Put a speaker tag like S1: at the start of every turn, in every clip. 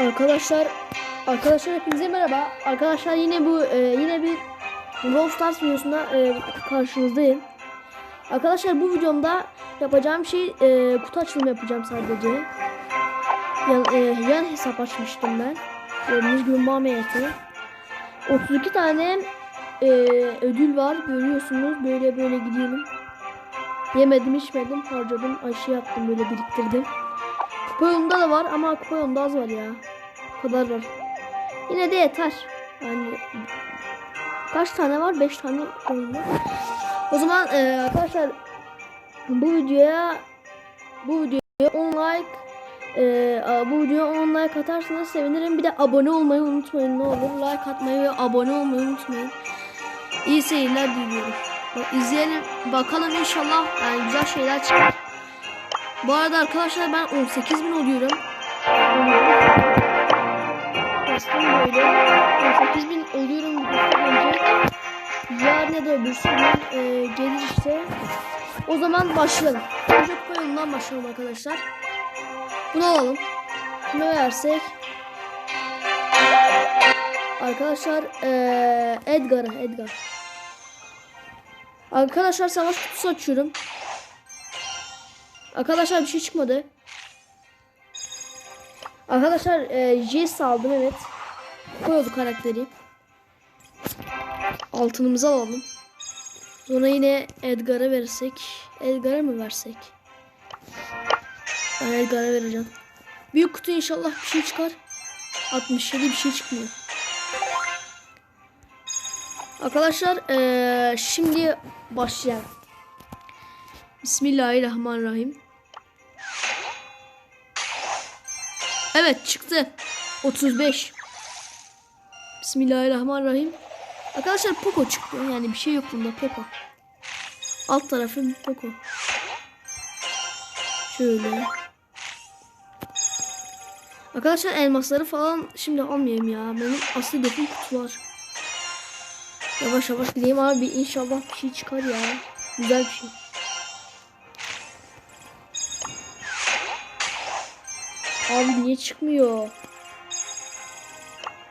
S1: Arkadaşlar arkadaşlar hepinize merhaba. Arkadaşlar yine bu e, yine bir Brawl Stars videosunda e, karşınızdayım. Arkadaşlar bu videomda yapacağım şey e, kutu açılımı yapacağım sadece. Yan, e, yan hesap açmıştım ben. Gördüğünüz gibi Mamiye'te. 32 tane e, ödül var görüyorsunuz. Böyle böyle gidiyorum. Yemedim içmedim harcadım. Aşı yaptım böyle biriktirdim. Kupa da var ama kupa az var ya. O kadar var. Yine de yeter. Yani kaç tane var? 5 tane oyunda. O zaman e, arkadaşlar bu videoya bu videoya 10 like e, bu videoya 10 like atarsanız sevinirim. Bir de abone olmayı unutmayın ne olur. Like atmayı ve abone olmayı unutmayın. İyi seyirler diliyorum. İzleyelim. Bakalım inşallah yani güzel şeyler çıkar. Bu arada arkadaşlar ben 18 bin oluyorum. Bastım böyle. 18 bin oluyorum önce. Yarın ya da öbürsü gün e, gelir işte. O zaman başlayalım. Önce kupa başlayalım arkadaşlar. Bunu alalım. Kime versek? Arkadaşlar e, Edgar'a Edgar. Arkadaşlar savaş kutusu açıyorum. Arkadaşlar bir şey çıkmadı. Arkadaşlar e, Jace aldım evet. Koyuyorduk karakteri. Altınımızı alalım. Sonra yine Edgar'a versek. Edgar'a mı versek? Ben Edgar'a vereceğim. Büyük kutu inşallah bir şey çıkar. 67 bir şey çıkmıyor. Arkadaşlar e, şimdi başlayalım. Bismillahirrahmanirrahim. Evet çıktı. 35. Bismillahirrahmanirrahim. Arkadaşlar Poco çıktı. Yani bir şey yok bunda Poco. Alt tarafı Poco. Şöyle. Arkadaşlar elmasları falan şimdi almayayım ya. Benim asli dokun kutu var. Yavaş yavaş gideyim abi. İnşallah bir şey çıkar ya. Güzel bir şey. Abi niye çıkmıyor?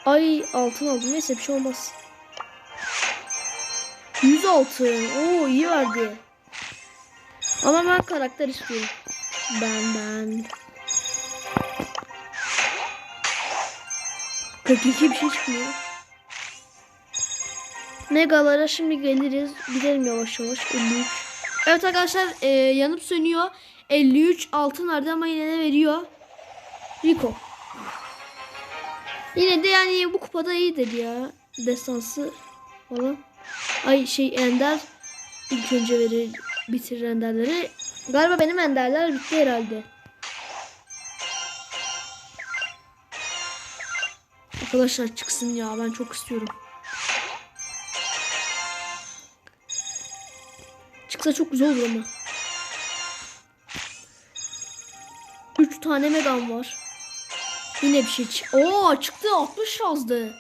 S1: Ay altın aldım. Neyse bir şey olmaz. 100 altın. Oo iyi verdi. Ama ben karakter istiyorum. Ben ben. 42 bir şey çıkmıyor. Megalara şimdi geliriz. Gidelim yavaş yavaş. 53. Evet arkadaşlar e, yanıp sönüyor. 53 altın verdi ama yine veriyor. Rico. Yine de yani bu kupada iyidir ya. Destansı falan. Ay şey Ender ilk önce verir bitirir Enderleri. Galiba benim Enderler bitti herhalde. Arkadaşlar çıksın ya ben çok istiyorum. Çıksa çok güzel olur ama. 3 tane megam var. Yine bir şey çık. Oo çıktı 60 yazdı.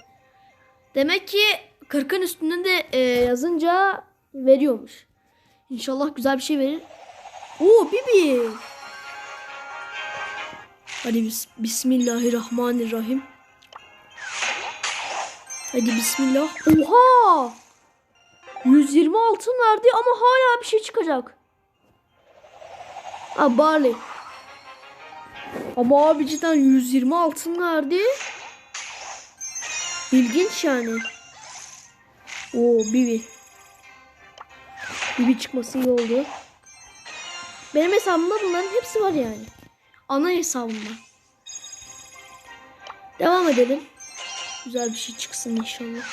S1: Demek ki 40'ın üstünde de e, yazınca veriyormuş. İnşallah güzel bir şey verir. Oo Bibi. Hadi bis Bismillahirrahmanirrahim. Hadi bismillah. Oha! 120 altın verdi ama hala bir şey çıkacak. Ha Barley. Ama abi cidden 120 altın verdi. İlginç yani. Oo Bibi. Bibi çıkması iyi oldu. Benim hesabımda bunların hepsi var yani. Ana hesabımda. Devam edelim. Güzel bir şey çıksın inşallah.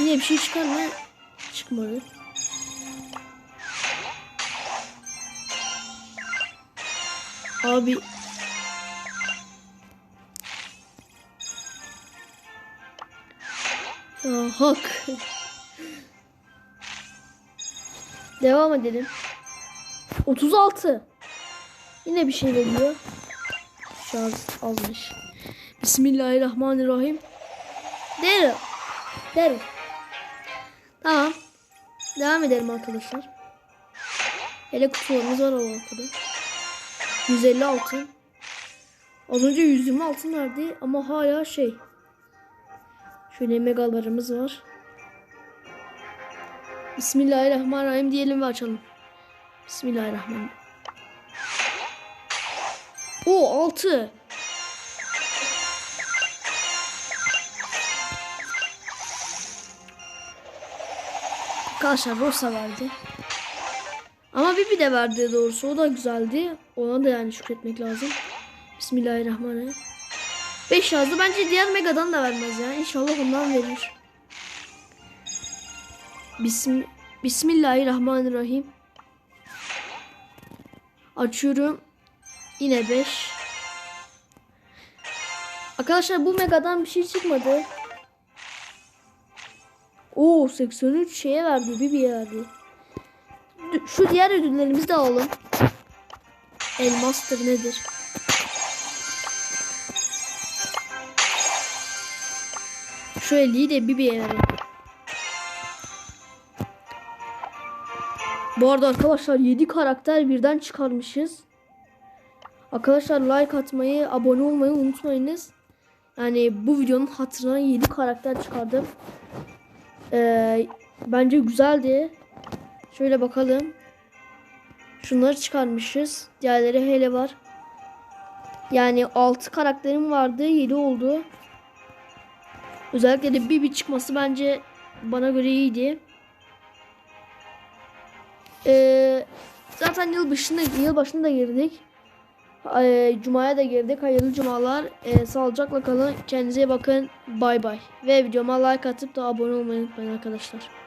S1: Yine bir şey çıkar mı? Çıkmadı. Abi Ya hak. Devam edelim. 36. Yine bir şey veriyor. Şarj azmış. Bismillahirrahmanirrahim. Daryl. Daryl. Tamam. Devam edelim arkadaşlar. Hele kutularımız var o kadar. 150 altın. Az önce 120 altın verdi ama hala şey. Şöyle megalarımız var. Bismillahirrahmanirrahim diyelim ve açalım. Bismillahirrahmanirrahim. O 6. Arkadaşlar Rosa verdi. Ama Bibi de verdi doğrusu. O da güzeldi. Ona da yani şükretmek lazım. Bismillahirrahmanirrahim. 5 yazdı. Bence diğer Mega'dan da vermez ya. İnşallah ondan verir. Bism Bismillahirrahmanirrahim. Açıyorum. Yine 5. Arkadaşlar bu Mega'dan bir şey çıkmadı. Oo 83 şeye verdi. Bibi'ye verdi. Şu diğer ödüllerimizi de alalım. Elmastır nedir? Şu 50'yi de Bibi'ye verelim. Bu arada arkadaşlar 7 karakter birden çıkarmışız. Arkadaşlar like atmayı, abone olmayı unutmayınız. Yani bu videonun hatırına 7 karakter çıkardım. Ee, bence güzeldi. Şöyle bakalım. Şunları çıkarmışız. Diğerleri hele var. Yani 6 karakterim vardı. 7 oldu. Özellikle de Bibi çıkması bence bana göre iyiydi. Ee, zaten yıl başında yıl başında girdik. Ee, Cuma'ya da girdik. Hayırlı cumalar. Ee, sağlıcakla kalın. Kendinize bakın. Bay bay. Ve videoma like atıp da abone olmayı unutmayın arkadaşlar.